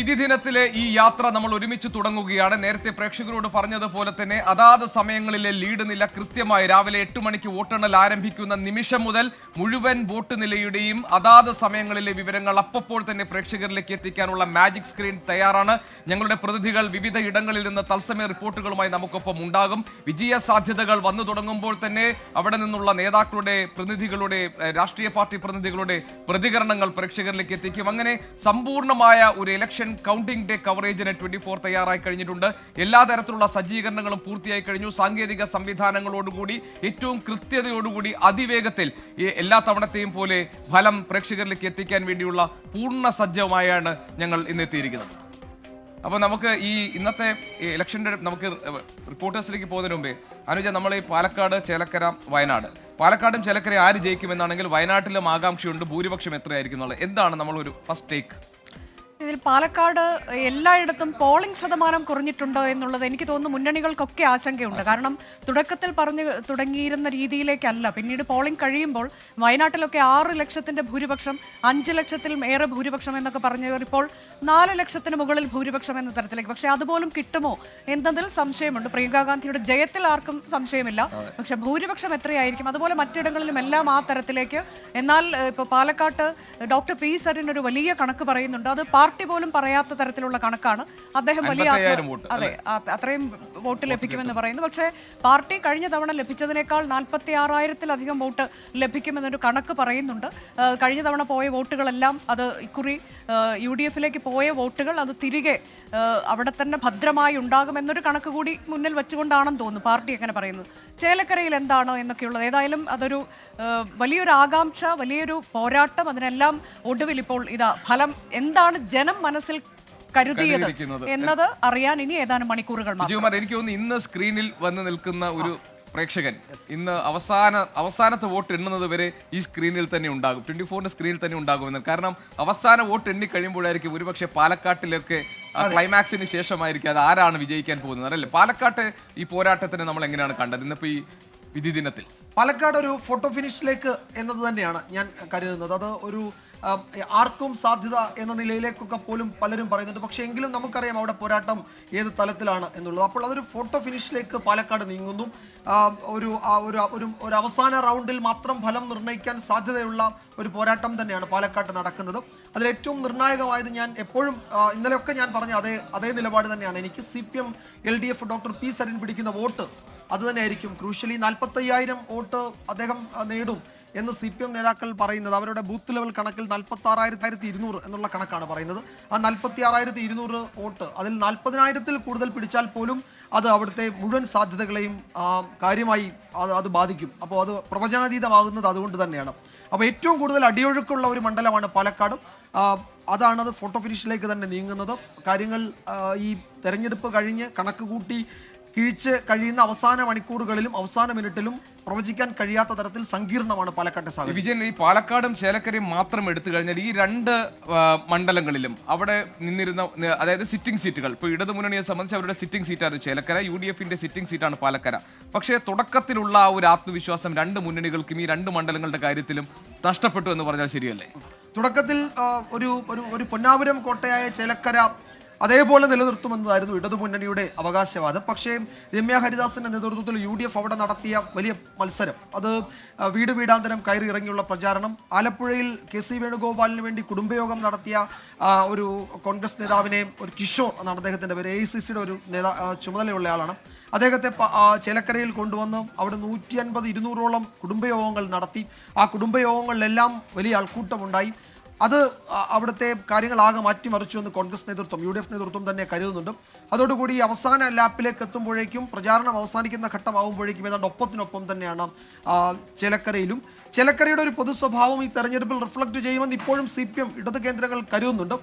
വിധി ദിനത്തിലെ ഈ യാത്ര നമ്മൾ ഒരുമിച്ച് തുടങ്ങുകയാണ്. നേരത്തെ പ്രേക്ഷകരോട് പറഞ്ഞതുപോലെ തന്നെ അതാത് സമയങ്ങളിലെ ലീഡ് നില കൃത്യമായി രാവിലെ എട്ട് മണിക്ക് വോട്ടെണ്ണൽ ആരംഭിക്കുന്ന നിമിഷം മുതൽ മുഴുവൻ വോട്ട് നിലയുടെയും അതാത് സമയങ്ങളിലെ വിവരങ്ങൾ അപ്പോൾ തന്നെ പ്രേക്ഷകരിലേക്ക് എത്തിക്കാനുള്ള മാജിക് സ്ക്രീൻ തയ്യാറാണ്. ഞങ്ങളുടെ പ്രതിനിധികൾ വിവിധ ഇടങ്ങളിൽ നിന്ന് തത്സമയ റിപ്പോർട്ടുകളുമായി നമുക്കൊപ്പം ഉണ്ടാകും. വിജയ സാധ്യതകൾ വന്നു തുടങ്ങുമ്പോൾ തന്നെ അവിടെ നിന്നുള്ള നേതാക്കളുടെ പ്രതിനിധികളുടെ രാഷ്ട്രീയ പാർട്ടി പ്രതിനിധികളുടെ പ്രതികരണങ്ങൾ പ്രേക്ഷകരിലേക്ക് എത്തിക്കും. അങ്ങനെ സമ്പൂർണമായ ഒരു ഇലക്ഷൻ കൗണ്ടിംഗ് ഡേ കവറേജിന് ട്വന്റി ഫോർ തയ്യാറായി കഴിഞ്ഞിട്ടുണ്ട്. എല്ലാ തരത്തിലുള്ള സജ്ജീകരണങ്ങളും പൂർത്തിയായി കഴിഞ്ഞു. സാങ്കേതിക സംവിധാനങ്ങളോടുകൂടി ഏറ്റവും കൃത്യതയോടുകൂടി അതിവേഗത്തിൽ ഈ എല്ലാ തവണത്തെയും പോലെ ഫലം പ്രേക്ഷകരിലേക്ക് എത്തിക്കാൻ വേണ്ടിയുള്ള പൂർണ സജ്ജമായാണ് ഞങ്ങൾ ഇന്ന് എത്തിയിരിക്കുന്നത്. അപ്പോൾ നമുക്ക് ഈ ഇന്നത്തെ ഇലക്ഷന്റെ നമുക്ക് റിപ്പോർട്ടേഴ്സിലേക്ക് പോകുന്നതിന് മുമ്പേ അനുജ നമ്മൾ ഈ പാലക്കാട് ചേലക്കര വയനാട്. പാലക്കാടും ചേലക്കര ആര് ജയിക്കുമെന്നാണെങ്കിൽ വയനാട്ടിലും ആകാംക്ഷയുണ്ട് ഭൂരിപക്ഷം എത്രയായിരിക്കും എന്നുള്ളത്. എന്താണ് നമ്മളൊരു ഫസ്റ്റ് ടേക്ക് ഇതിൽ പാലക്കാട് എല്ലായിടത്തും പോളിംഗ് ശതമാനം കുറഞ്ഞിട്ടുണ്ട് എന്നുള്ളത് എനിക്ക് തോന്നുന്നു മുന്നണികൾക്കൊക്കെ ആശങ്കയുണ്ട്. കാരണം തുടക്കത്തിൽ പറഞ്ഞു തുടങ്ങിയിരുന്ന രീതിയിലേക്കല്ല. പിന്നീട് പോളിംഗ് കഴിയുമ്പോൾ വയനാട്ടിലൊക്കെ ആറ് ലക്ഷത്തിന്റെ ഭൂരിപക്ഷം അഞ്ച് ലക്ഷത്തിൽ ഏറെ ഭൂരിപക്ഷം എന്നൊക്കെ പറഞ്ഞവർ ഇപ്പോൾ നാല് ലക്ഷത്തിന് മുകളിൽ ഭൂരിപക്ഷം എന്ന തരത്തിലേക്ക്. പക്ഷെ അതുപോലും കിട്ടുമോ എന്നതിൽ സംശയമുണ്ട്. പ്രിയങ്ക ഗാന്ധിയുടെ ജയത്തിൽ ആർക്കും സംശയമില്ല. പക്ഷെ ഭൂരിപക്ഷം എത്രയായിരിക്കും? അതുപോലെ മറ്റിടങ്ങളിലും എല്ലാം ആ തരത്തിലേക്ക്. എന്നാൽ ഇപ്പോൾ പാലക്കാട്ട് ഡോക്ടർ പി സരിൻ ഒരു വലിയ കണക്ക് പറയുന്നുണ്ട്. അത് പാർട്ടി പോലും പറയാത്ത തരത്തിലുള്ള കണക്കാണ്. അദ്ദേഹം വലിയ ആത്മ- 55,000 വോട്ട്, അതെ അത്രയും വോട്ട് ലഭിക്കുമെന്ന് പറയുന്നു. പക്ഷേ പാർട്ടി കഴിഞ്ഞ തവണ ലഭിച്ചതിനേക്കാൾ നാൽപ്പത്തി ആറായിരത്തിലധികം വോട്ട് ലഭിക്കുമെന്നൊരു കണക്ക് പറയുന്നുണ്ട്. കഴിഞ്ഞ തവണ പോയ വോട്ടുകളെല്ലാം അത് ഇക്കുറി യു ഡി എഫിലേക്ക് പോയ വോട്ടുകൾ അത് തിരികെ അവിടെ തന്നെ ഭദ്രമായി ഉണ്ടാകുമെന്നൊരു കണക്ക് കൂടി മുന്നിൽ വെച്ചുകൊണ്ടാണെന്ന് തോന്നുന്നു പാർട്ടി അങ്ങനെ പറയുന്നത്. ചേലക്കരയിൽ എന്താണ് എന്നൊക്കെയുള്ളത്? ഏതായാലും അതൊരു വലിയൊരു ആകാംക്ഷ വലിയൊരു പോരാട്ടം. അതിനെല്ലാം ഒടുവിൽ ഇപ്പോൾ ഇതാ ഫലം എന്താണ്? ജനം മനസ്സിൽ കരുതിയത്. എന്നത് അറിയാൻ ഇനി ഏതാനും മണിക്കൂറുകൾ മാത്രം. വിജയകുമാർ എനിക്ക് തോന്നുന്നു ഇന്ന് സ്ക്രീനിൽ വന്ന് നിൽക്കുന്ന ഒരു പ്രേക്ഷകൻ ഇന്ന് അവസാന അവസാനത്തെ വോട്ട് എണ്ണുന്നത് വരെ ഈ സ്ക്രീനിൽ തന്നെ ഉണ്ടാകും. ട്വന്റി ഫോറിന്റെ സ്ക്രീനിൽ തന്നെ ഉണ്ടാകുമെന്ന്. കാരണം അവസാന വോട്ട് എണ്ണി കഴിയുമ്പോഴായിരിക്കും ഒരുപക്ഷെ പാലക്കാട്ടിലൊക്കെ ആ ക്ലൈമാക്സിന് ശേഷമായിരിക്കും അത് ആരാണ് വിജയിക്കാൻ പോകുന്നത്. അല്ലേ? പാലക്കാട്ട് ഈ പോരാട്ടത്തിന് നമ്മൾ എങ്ങനെയാണ് കണ്ടത്? ഇന്നിപ്പോ ഈ വിധി ദിനത്തിൽ പാലക്കാട് ഒരു ഫോട്ടോ ഫിനിഷിലേക്ക് എന്നത് തന്നെയാണ് ഞാൻ കരുതുന്നത്. അത് ഒരു ആർക്കും സാധ്യത എന്ന നിലയിലേക്കൊക്കെ പോലും പലരും പറയുന്നുണ്ട്. പക്ഷേ എങ്കിലും നമുക്കറിയാം അവിടെ പോരാട്ടം ഏത് തലത്തിലാണ് എന്നുള്ളത്. അപ്പോൾ അതൊരു ഫോട്ടോ ഫിനിഷിലേക്ക് പാലക്കാട് നീങ്ങുന്നു. ഒരു ഒരു ഒരു അവസാന റൗണ്ടിൽ മാത്രം ഫലം നിർണയിക്കാൻ സാധ്യതയുള്ള ഒരു പോരാട്ടം തന്നെയാണ് പാലക്കാട്ട് നടക്കുന്നത്. അതിൽ ഏറ്റവും നിർണായകമായത് ഞാൻ എപ്പോഴും ഇന്നലെയൊക്കെ ഞാൻ പറഞ്ഞ അതേ അതേ നിലപാട് തന്നെയാണ്. എനിക്ക് C P M L D F doctor P Sarin പിടിക്കുന്ന വോട്ട് അത് തന്നെയായിരിക്കും. ക്രൂഷ്യലി നാൽപ്പത്തയ്യായിരം വോട്ട് അദ്ദേഹം നേടും എന്ന് സി പി എം നേതാക്കൾ പറയുന്നത്. അവരുടെ ബൂത്ത് ലെവൽ കണക്കിൽ നാൽപ്പത്തി ആറായിരത്തി ഇരുന്നൂറ് എന്നുള്ള കണക്കാണ് പറയുന്നത്. ആ നാൽപ്പത്തി ആറായിരത്തി ഇരുന്നൂറ് വോട്ട് അതിൽ നാൽപ്പതിനായിരത്തിൽ കൂടുതൽ പിടിച്ചാൽ പോലും അത് അവിടുത്തെ മുഴുവൻ സാധ്യതകളെയും കാര്യമായി അത് അത് ബാധിക്കും. അപ്പോൾ അത് പ്രവചനാതീതമാകുന്നത് അതുകൊണ്ട് തന്നെയാണ്. അപ്പോൾ ഏറ്റവും കൂടുതൽ അടിയൊഴുക്കുള്ള ഒരു മണ്ഡലമാണ് പാലക്കാട്. അതാണത് ഫോട്ടോ ഫിനിഷിലേക്ക് തന്നെ നീങ്ങുന്നത്. കാര്യങ്ങൾ ഈ തെരഞ്ഞെടുപ്പ് കഴിഞ്ഞ് കണക്ക് കൂട്ടി കിഴിച്ച് കഴിയുന്ന അവസാന മണിക്കൂറുകളിലും അവസാന മിനിറ്റിലും പ്രവചിക്കാൻ കഴിയാത്ത തരത്തിൽ സങ്കീർണമാണ് പാലക്കാട്ടെ സാഹചര്യം വിജയൻ ഈ പാലക്കാടും ചേലക്കരയും മാത്രം എടുത്തു കഴിഞ്ഞാൽ ഈ രണ്ട് മണ്ഡലങ്ങളിലും അവിടെ നിന്നിരുന്ന അതായത് സിറ്റിംഗ് സീറ്റുകൾ ഇപ്പോൾ ഇടതു മുന്നണിയെ സംബന്ധിച്ച് അവരുടെ സിറ്റിംഗ് സീറ്റാണ് ചേലക്കര യു ഡി എഫിന്റെ സിറ്റിംഗ് സീറ്റാണ് പാലക്കര. പക്ഷേ തുടക്കത്തിലുള്ള ആ ഒരു ആത്മവിശ്വാസം രണ്ട് മുന്നണികൾക്കും ഈ രണ്ട് മണ്ഡലങ്ങളുടെ കാര്യത്തിലും നഷ്ടപ്പെട്ടു എന്ന് പറഞ്ഞാൽ ശരിയല്ലേ? തുടക്കത്തിൽ ഒരു ഒരു ഒരു പൊന്നാപുരം കോട്ടയായ ചേലക്കര അതേപോലെ നിലനിർത്തുമെന്നതായിരുന്നു ഇടതുമുന്നണിയുടെ അവകാശവാദം. പക്ഷേ രമ്യ ഹരിദാസിന്റെ നേതൃത്വത്തിൽ യു ഡി എഫ് അവിടെ നടത്തിയ വലിയ മത്സരം. അത് വീട് വീടാന്തരം കയറി ഇറങ്ങിയുള്ള പ്രചാരണം. ആലപ്പുഴയിൽ കെ സി വേണുഗോപാലിന് വേണ്ടി കുടുംബയോഗം നടത്തിയ ഒരു കോൺഗ്രസ് നേതാവിനെ ഒരു കിഷോർ എന്നാണ് അദ്ദേഹത്തിന്റെ പേര്. എ സി സിയുടെ ഒരു നേതാ ചുമതലയുള്ള ആളാണ്. അദ്ദേഹത്തെ ചേലക്കരയിൽ കൊണ്ടുവന്ന് അവിടെ നൂറ്റി അൻപത് ഇരുന്നൂറോളം കുടുംബയോഗങ്ങൾ നടത്തി. ആ കുടുംബയോഗങ്ങളിലെല്ലാം വലിയ ആൾക്കൂട്ടമുണ്ടായി. അത് അവിടുത്തെ കാര്യങ്ങളാകെ മാറ്റിമറിച്ചു എന്ന് കോൺഗ്രസ് നേതൃത്വം യു ഡി എഫ് നേതൃത്വം തന്നെ കരുതുന്നുണ്ട്. അതോടുകൂടി അവസാന ലാപ്പിലേക്ക് എത്തുമ്പോഴേക്കും പ്രചാരണം അവസാനിക്കുന്ന ഘട്ടമാകുമ്പോഴേക്കും ഏതാണ്ട് ഒപ്പത്തിനൊപ്പം തന്നെയാണ് ചിലക്കരയിലും. ചിലക്കരയുടെ ഒരു പൊതു സ്വഭാവം ഈ തെരഞ്ഞെടുപ്പിൽ റിഫ്ലക്ട് ചെയ്യുമെന്ന് ഇപ്പോഴും സി പി എം ഇടത് കേന്ദ്രങ്ങൾ കരുതുന്നുണ്ട്.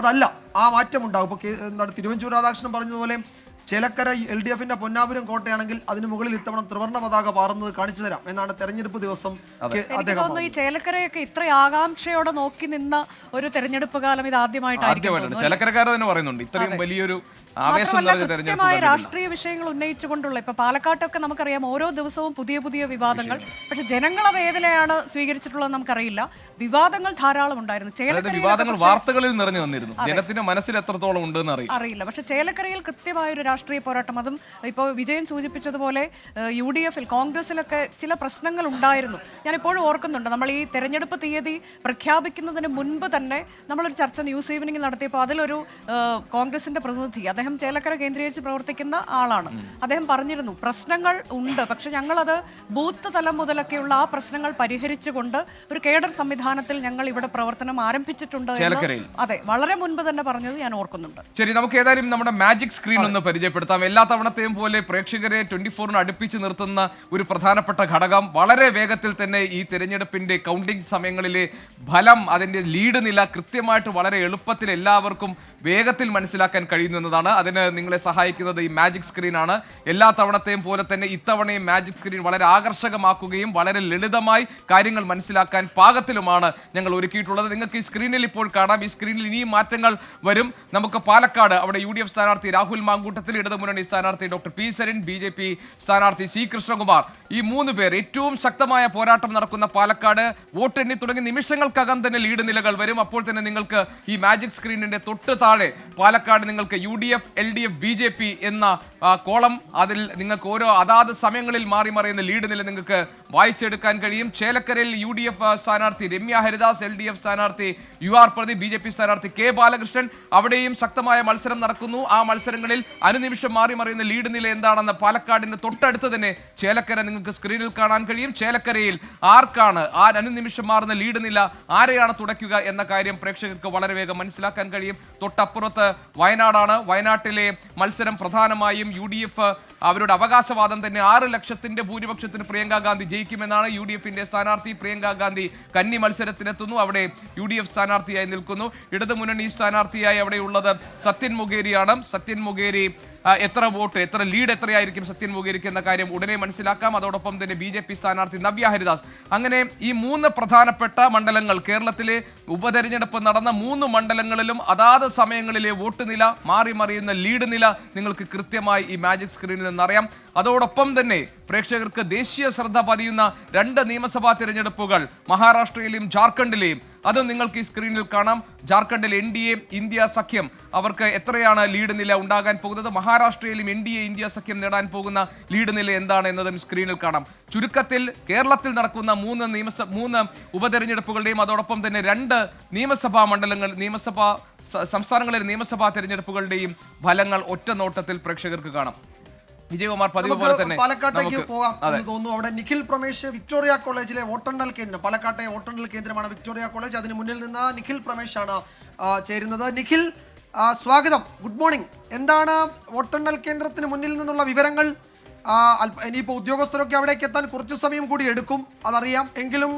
അതല്ല ആ മാറ്റം ഉണ്ടാകും ഇപ്പോൾ എന്താണ് തിരുവഞ്ചൂർ രാധാകൃഷ്ണൻ പറഞ്ഞതുപോലെ ചേലക്കര എൽ ഡി എഫിന്റെ പൊന്നാപുരം കോട്ടയാണെങ്കിൽ അതിന് മുകളിൽ ഇത്തവണ ത്രിവർണ പതാക പാറുന്നത് കാണിച്ചു തരാം. എന്നാണ് തെരഞ്ഞെടുപ്പ് ദിവസം അദ്ദേഹം ഈ ചേലക്കരയൊക്കെ ഇത്ര ആകാംക്ഷയോടെ നോക്കി നിന്ന ഒരു തെരഞ്ഞെടുപ്പ് കാലം ഇത് ആദ്യമായിട്ട് ആദ്യമായിട്ടാണ്. ചേലക്കരക്കാർ തന്നെ പറയുന്നുണ്ട് ഇത്രയും വലിയൊരു മാത്രമല്ല കൃത്യമായ. രാഷ്ട്രീയ വിഷയങ്ങൾ ഉന്നയിച്ചുകൊണ്ടുള്ള ഇപ്പൊ പാലക്കാട്ടൊക്കെ നമുക്കറിയാം ഓരോ ദിവസവും പുതിയ പുതിയ വിവാദങ്ങൾ. പക്ഷെ ജനങ്ങൾ അത് ഏതിലെയാണ് സ്വീകരിച്ചിട്ടുള്ളത് നമുക്കറിയില്ല. വിവാദങ്ങൾ ധാരാളം ഉണ്ടായിരുന്നു. വിവാദങ്ങൾ വാർത്തകളിൽ നിറഞ്ഞു വന്നിരുന്നു. ജനത്തിന്റെ മനസ്സിൽ എത്രത്തോളം ഉണ്ടെന്ന് അറിയില്ല. അറിയില്ല. പക്ഷെ ചേലക്കരയിൽ കൃത്യമായ ഒരു രാഷ്ട്രീയ പോരാട്ടം. അതും ഇപ്പോൾ വിജയൻ സൂചിപ്പിച്ചതുപോലെ യു ഡി എഫിൽ കോൺഗ്രസിലൊക്കെ ചില പ്രശ്നങ്ങൾ ഉണ്ടായിരുന്നു. ഞാൻ ഇപ്പോഴും ഓർക്കുന്നുണ്ട്. നമ്മൾ ഈ തെരഞ്ഞെടുപ്പ് തീയതി പ്രഖ്യാപിക്കുന്നതിന് മുൻപ് തന്നെ നമ്മളൊരു ചർച്ച ന്യൂസ് ഈവനിംഗ് നടത്തിയപ്പോൾ അതിലൊരു കോൺഗ്രസിന്റെ പ്രതിനിധി അദ്ദേഹം ചേലക്കര കേന്ദ്രീകരിച്ച് പ്രവർത്തിക്കുന്ന ആളാണ്. അദ്ദേഹം പറഞ്ഞിരുന്നു പ്രശ്നങ്ങൾ ഉണ്ട്. പക്ഷെ ഞങ്ങളത് ബൂത്ത് തലം മുതലൊക്കെയുള്ള ആ പ്രശ്നങ്ങൾ പരിഹരിച്ചുകൊണ്ട് ഒരു കേഡർ സംവിധാനത്തിൽ ഞങ്ങൾ ഇവിടെ പ്രവർത്തനം ആരംഭിച്ചിട്ടുണ്ട് അതെ വളരെ മുൻപ് തന്നെ പറഞ്ഞത് ഞാൻ ഓർക്കുന്നുണ്ട്. ശരി നമുക്ക് ഏതായാലും നമ്മുടെ മാജിക് സ്ക്രീൻ ഒന്ന് പരിചയപ്പെടുത്താം. എല്ലാ തവണത്തെയും പോലെ പ്രേക്ഷകരെ ട്വന്റി ഫോറിന് അടുപ്പിച്ച് നിർത്തുന്ന ഒരു പ്രധാനപ്പെട്ട ഘടകം. വളരെ വേഗത്തിൽ തന്നെ ഈ തെരഞ്ഞെടുപ്പിന്റെ കൗണ്ടിംഗ് സമയങ്ങളിലെ ഫലം അതിന്റെ ലീഡ് നില കൃത്യമായിട്ട് വളരെ എളുപ്പത്തിൽ എല്ലാവർക്കും വേഗത്തിൽ മനസ്സിലാക്കാൻ കഴിയുന്നു എന്നതാണ് അതിന് നിങ്ങളെ സഹായിക്കുന്നത് ഈ മാജിക് സ്ക്രീനാണ് എല്ലാ തവണത്തെയും പോലെ തന്നെ ഇത്തവണയും മാജിക് സ്ക്രീൻ വളരെ ആകർഷകമാക്കുകയും വളരെ ലളിതമായി കാര്യങ്ങൾ മനസ്സിലാക്കാൻ പാകത്തിലുമാണ് ഞങ്ങൾ ഒരുക്കിയിട്ടുള്ളത്. നിങ്ങൾക്ക് ഈ സ്ക്രീനിൽ ഇപ്പോൾ കാണാം. ഈ സ്ക്രീനിൽ ഇനിയും മാറ്റങ്ങൾ വരും. നമുക്ക് പാലക്കാട് അവിടെ യു ഡി എഫ് സ്ഥാനാർത്ഥി രാഹുൽ മാങ്കൂട്ടത്തിൽ ഇടതുമുന്നണി സ്ഥാനാർത്ഥി doctor P Sarin B J P സ്ഥാനാർത്ഥി സി കൃഷ്ണകുമാർ. ഈ മൂന്ന് പേർ ഏറ്റവും ശക്തമായ പോരാട്ടം നടക്കുന്ന പാലക്കാട്. വോട്ടെണ്ണി തുടങ്ങി നിമിഷങ്ങൾക്കകം തന്നെ ലീഡ് നിലകൾ വരും. അപ്പോൾ തന്നെ നിങ്ങൾക്ക് ഈ മാജിക് സ്ക്രീനിന്റെ തൊട്ട് താഴെ പാലക്കാട് നിങ്ങൾക്ക് U D F L D F B J P എന്ന കോളം അതിൽ നിങ്ങൾക്ക് ഓരോ അതാത് സമയങ്ങളിൽ മാറി മറിയുന്ന ലീഡ് നില നിങ്ങൾക്ക് വായിച്ചെടുക്കാൻ കഴിയും. ചേലക്കരയിൽ യു ഡി എഫ് സ്ഥാനാർത്ഥി Ramya Haridas L D F സ്ഥാനാർത്ഥി യു ആർ പ്രതി ബി ജെ പി സ്ഥാനാർത്ഥി കെ ബാലകൃഷ്ണൻ അവിടെയും ശക്തമായ മത്സരം നടക്കുന്നു. ആ മത്സരങ്ങളിൽ അനുനിമിഷം മാറി മറിയുന്ന ലീഡ് നില എന്താണെന്ന് പാലക്കാടിന്റെ തൊട്ടടുത്ത് തന്നെ ചേലക്കര നിങ്ങൾക്ക് സ്ക്രീനിൽ കാണാൻ കഴിയും. ചേലക്കരയിൽ ആർക്കാണ് ആ അനുനിമിഷം മാറുന്ന ലീഡ് നില ആരെയാണ് തുടയ്ക്കുക എന്ന കാര്യം പ്രേക്ഷകർക്ക് വളരെ വേഗം മനസ്സിലാക്കാൻ കഴിയും. തൊട്ടപ്പുറത്ത് വയനാടാണ്. വയനാട്ടിലെ മത്സരം പ്രധാനമായും യു അവരുടെ അവകാശവാദം തന്നെ ആറ് ലക്ഷത്തിന്റെ ഭൂരിപക്ഷത്തിന് പ്രിയങ്ക ഗാന്ധി ജയിക്കുമെന്നാണ് യു ഡി എഫിന്റെ സ്ഥാനാർത്ഥി പ്രിയങ്ക ഗാന്ധി. കന്നി മത്സരത്തിനെത്തുന്നു അവിടെ യു ഡി എഫ് സ്ഥാനാർത്ഥിയായി നിൽക്കുന്നു. ഇടതുമുന്നണി സ്ഥാനാർത്ഥിയായി അവിടെയുള്ളത് സത്യൻ മുഖേരിയാണ്. സത്യൻ മുഖേരി എത്ര വോട്ട് എത്ര ലീഡ് എത്രയായിരിക്കും സത്യൻ മുഖേരിക്ക് എന്ന കാര്യം ഉടനെ മനസ്സിലാക്കാം. അതോടൊപ്പം തന്നെ ബി ജെ പി സ്ഥാനാർത്ഥി നവ്യ ഹരിദാസ്. അങ്ങനെ ഈ മൂന്ന് പ്രധാനപ്പെട്ട മണ്ഡലങ്ങൾ കേരളത്തിലെ ഉപതെരഞ്ഞെടുപ്പ് നടന്ന മൂന്ന് മണ്ഡലങ്ങളിലും അതാത് സമയങ്ങളിലെ വോട്ട് നില മാറി മറിയുന്ന ലീഡ് നില നിങ്ങൾക്ക് കൃത്യമായി ഈ മാജിക് സ്ക്രീനിൽ നിന്നറിയാം. അതോടൊപ്പം തന്നെ പ്രേക്ഷകർക്ക് ദേശീയ ശ്രദ്ധ പതിയുന്ന രണ്ട് നിയമസഭാ തിരഞ്ഞെടുപ്പുകൾ മഹാരാഷ്ട്രയിലെയും ജാർഖണ്ഡിലെയും അതും നിങ്ങൾക്ക് ഈ സ്ക്രീനിൽ കാണാം. ജാർഖണ്ഡിൽ എൻ ഡി എ ഇന്ത്യ സഖ്യം. അവർക്ക് എത്രയാണ് ലീഡ് നില ഉണ്ടാകാൻ പോകുന്നത്? മഹാരാഷ്ട്രയിലും എൻ ഡി എ ഇന്ത്യ സഖ്യം നേടാൻ പോകുന്ന ലീഡ് നില എന്താണ് എന്നതും സ്ക്രീനിൽ കാണാം. ചുരുക്കത്തിൽ കേരളത്തിൽ നടക്കുന്ന മൂന്ന് നിയമസ മൂന്ന് ഉപതെരഞ്ഞെടുപ്പുകളുടെയും അതോടൊപ്പം തന്നെ രണ്ട് നിയമസഭാ മണ്ഡലങ്ങൾ നിയമസഭാ സംസ്ഥാനങ്ങളിലെ നിയമസഭാ തെരഞ്ഞെടുപ്പുകളുടെയും ഫലങ്ങൾ ഒറ്റ നോട്ടത്തിൽ പ്രേക്ഷകർക്ക് കാണാം. വിജയകുമാർ പതിവ് പോലെ തന്നെ പാലക്കാട്ടേക്ക് പോകാം എന്ന് തോന്നുന്നു. അവിടെ നിഖിൽ പ്രമേശ് വിക്ടോറിയ കോളേജിലെ വോട്ടെണ്ണൽ കേന്ദ്രം. പാലക്കാട്ടെ വോട്ടെണ്ണൽ കേന്ദ്രമാണ് വിക്ടോറിയ കോളേജ്. അതിന് മുന്നിൽ നിന്ന് നിഖിൽ പ്രമേശ് ആണ് ചേരുന്നത്. നിഖിൽ സ്വാഗതം. Good morning. എന്താണ് വോട്ടെണ്ണൽ കേന്ദ്രത്തിന് മുന്നിൽ നിന്നുള്ള വിവരങ്ങൾ? ഇനിയിപ്പോൾ ഉദ്യോഗസ്ഥരൊക്കെ അവിടേക്ക് എത്താൻ കുറച്ച് സമയം കൂടി എടുക്കും അതറിയാം. എങ്കിലും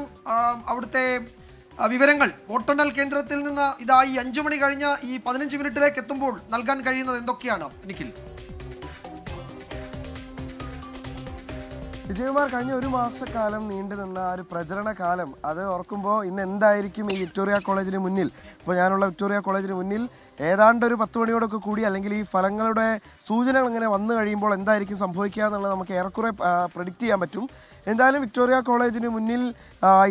അവിടുത്തെ വിവരങ്ങൾ. വോട്ടെണ്ണൽ കേന്ദ്രത്തിൽ നിന്ന് ഇതായി ഈ അഞ്ചു മണി കഴിഞ്ഞ ഈ പതിനഞ്ച് മിനിറ്റിലേക്ക് എത്തുമ്പോൾ നൽകാൻ കഴിയുന്നത് എന്തൊക്കെയാണ് നിഖിൽ? വിജയകുമാർ കഴിഞ്ഞ ഒരു മാസക്കാലം നീണ്ടു നിന്ന ആ ഒരു പ്രചരണ കാലം അത് ഓർക്കുമ്പോൾ ഇന്ന് എന്തായിരിക്കും ഈ വിക്ടോറിയ കോളേജിന് മുന്നിൽ? ഇപ്പോൾ ഞാനുള്ള വിക്ടോറിയ കോളേജിന് മുന്നിൽ ഏതാണ്ട് ഒരു പത്ത് മണിയോടൊക്കെ കൂടി അല്ലെങ്കിൽ ഈ ഫലങ്ങളുടെ സൂചനകൾ ഇങ്ങനെ വന്നു കഴിയുമ്പോൾ എന്തായിരിക്കും സംഭവിക്കുക എന്നുള്ളത് നമുക്ക് ഏറെക്കുറെ പ്രഡിക്റ്റ് ചെയ്യാൻ പറ്റും. എന്തായാലും വിക്ടോറിയ കോളേജിന് മുന്നിൽ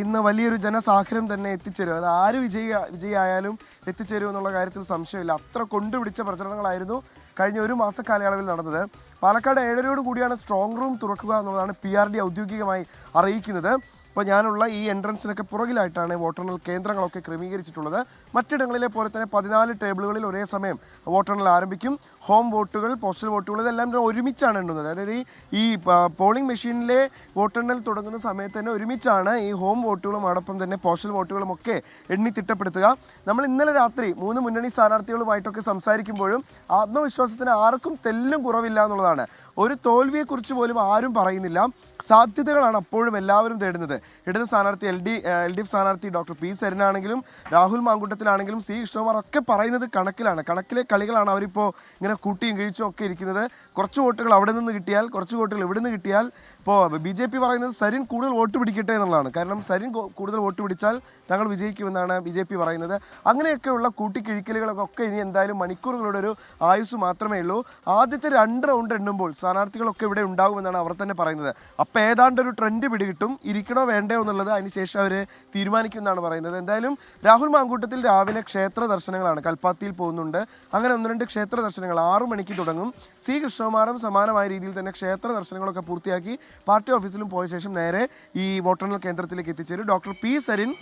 ഇന്ന് വലിയൊരു ജനസാഗരം തന്നെ എത്തിച്ചേരും. അത് ആര് വിജയ വിജയായാലും എത്തിച്ചേരും എന്നുള്ള കാര്യത്തിൽ സംശയമില്ല. അത്ര കൊണ്ടുപിടിച്ച പ്രചരണങ്ങളായിരുന്നു കഴിഞ്ഞ ഒരു മാസ കാലയളവിൽ നടന്നത്. പാലക്കാട് ഏഴരയോട് കൂടിയാണ് സ്ട്രോങ് റൂം തുറക്കുക എന്നുള്ളതാണ് പി ഔദ്യോഗികമായി അറിയിക്കുന്നത്. ഇപ്പോൾ ഞാനുള്ള ഈ എൻട്രൻസിനൊക്കെ പുറകിലായിട്ടാണ് വോട്ടെണ്ണൽ കേന്ദ്രങ്ങളൊക്കെ ക്രമീകരിച്ചിട്ടുള്ളത്. മറ്റിടങ്ങളിലെ പോലെ തന്നെ പതിനാല് ടേബിളുകളിൽ ഒരേ സമയം വോട്ടെണ്ണൽ ആരംഭിക്കും. ഹോം വോട്ടുകൾ പോസ്റ്റൽ വോട്ടുകൾ ഇതെല്ലാം ഒരുമിച്ചാണ് എണ്ണുന്നത്. അതായത് ഈ- പോളിംഗ് മെഷീനിലെ വോട്ടെണ്ണൽ തുടങ്ങുന്ന സമയത്ത് തന്നെ ഒരുമിച്ചാണ് ഈ ഹോം വോട്ടുകളും അതോടൊപ്പം തന്നെ പോസ്റ്റൽ വോട്ടുകളും ഒക്കെ എണ്ണി തിട്ടപ്പെടുത്തുക. നമ്മൾ ഇന്നലെ രാത്രി മൂന്ന് മുന്നണി സ്ഥാനാർത്ഥികളുമായിട്ടൊക്കെ സംസാരിക്കുമ്പോഴും ആത്മവിശ്വാസത്തിന് ആർക്കും തെല്ലും കുറവില്ല എന്നുള്ളതാണ്. ഒരു തോൽവിയെക്കുറിച്ച് പോലും ആരും പറയുന്നില്ല. സാധ്യതകളാണ് അപ്പോഴും എല്ലാവരും തേടുന്നത്. ഇടത് സ്ഥാനാർത്ഥി L D L D F സ്ഥാനാർത്ഥി ഡോക്ടർ പി സരിനാണെങ്കിലും രാഹുൽ മാങ്കൂട്ടത്തിലാണെങ്കിലും സി കൃഷ്ണകുമാർ ഒക്കെ പറയുന്നത് കണക്കിലാണ്. കണക്കിലെ കളികളാണ് അവരിപ്പോൾ ഇങ്ങനെ കൂട്ടിയും കിഴിച്ചും ഒക്കെ ഇരിക്കുന്നത്. കുറച്ച് വോട്ടുകൾ അവിടെ നിന്ന് കിട്ടിയാൽ കുറച്ച് വോട്ടുകൾ ഇവിടെ നിന്ന് കിട്ടിയാൽ ഇപ്പോൾ ബി ജെ പി പറയുന്നത് സരിൻ കൂടുതൽ വോട്ട് പിടിക്കട്ടെ എന്നുള്ളതാണ്. കാരണം സരിൻ കൂടുതൽ വോട്ട് പിടിച്ചാൽ തങ്ങൾ വിജയിക്കുമെന്നാണ് ബി ജെ പി പറയുന്നത്. അങ്ങനെയൊക്കെയുള്ള കൂട്ടിക്കിഴിക്കലുകളൊക്കെ ഇനി എന്തായാലും മണിക്കൂറുകളുടെ ഒരു ആയുസ് മാത്രമേ ഉള്ളൂ. ആദ്യത്തെ രണ്ട് റൗണ്ട് എണ്ണുമ്പോൾ സ്ഥാനാർത്ഥികളൊക്കെ ഇവിടെ ഉണ്ടാകുമെന്നാണ് അവർ തന്നെ പറയുന്നത്. അപ്പോൾ ഏതാണ്ട് ഒരു ട്രെൻഡ് പിടികിട്ടും. ഇരിക്കണോ വേണ്ടയോ എന്നുള്ളത് അതിനുശേഷം അവർ തീരുമാനിക്കുമെന്നാണ് പറയുന്നത്. എന്തായാലും രാഹുൽ മാങ്കൂട്ടത്തിൽ രാവിലെ ക്ഷേത്ര ദർശനങ്ങളാണ് കൽപ്പാത്തിയിൽ പോകുന്നുണ്ട്. അങ്ങനെ ഒന്ന് രണ്ട് ക്ഷേത്ര ദർശനങ്ങൾ ആറു മണിക്ക് തുടങ്ങും. സി കൃഷ്ണകുമാറും സമാനമായ രീതിയിൽ തന്നെ ക്ഷേത്ര ദർശനങ്ങളൊക്കെ പൂർത്തിയാക്കി പാർട്ടി ഓഫീസിലും പോയ ശേഷം നേരെ ഈ വോട്ടെണ്ണൽ കേന്ദ്രത്തിലേക്ക് എത്തിച്ചേരും. ഡോക്ടർ പി സരിൻ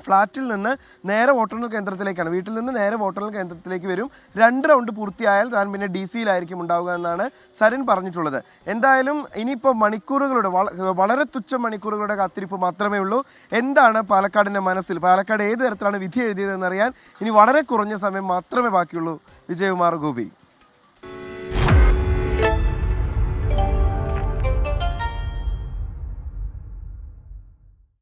ഫ്ലാറ്റിൽ നിന്ന് നേരെ വോട്ടെണ്ണൽ കേന്ദ്രത്തിലേക്കാണ്. വീട്ടിൽ നിന്ന് നേരെ വോട്ടെണ്ണൽ കേന്ദ്രത്തിലേക്ക് വരും. രണ്ട് റൗണ്ട് പൂർത്തിയായാൽ താൻ പിന്നെ ഡി സിയിലായിരിക്കും ഉണ്ടാവുക എന്നാണ് സരിൻ പറഞ്ഞിട്ടുള്ളത്. എന്തായാലും ഇനിയിപ്പോൾ മണിക്കൂറുകളുടെ വള- വളരെ തുച്ഛ മണിക്കൂറുകളുടെ കാത്തിരിപ്പ് മാത്രമേ ഉള്ളൂ. എന്താണ് പാലക്കാടിന്റെ മനസ്സിൽ? പാലക്കാട് ഏത് തരത്തിലാണ് വിധി എഴുതിയതെന്നറിയാൻ ഇനി വളരെ കുറഞ്ഞ സമയം മാത്രമേ ബാക്കിയുള്ളൂ. വിജയകുമാർ ഗോപി.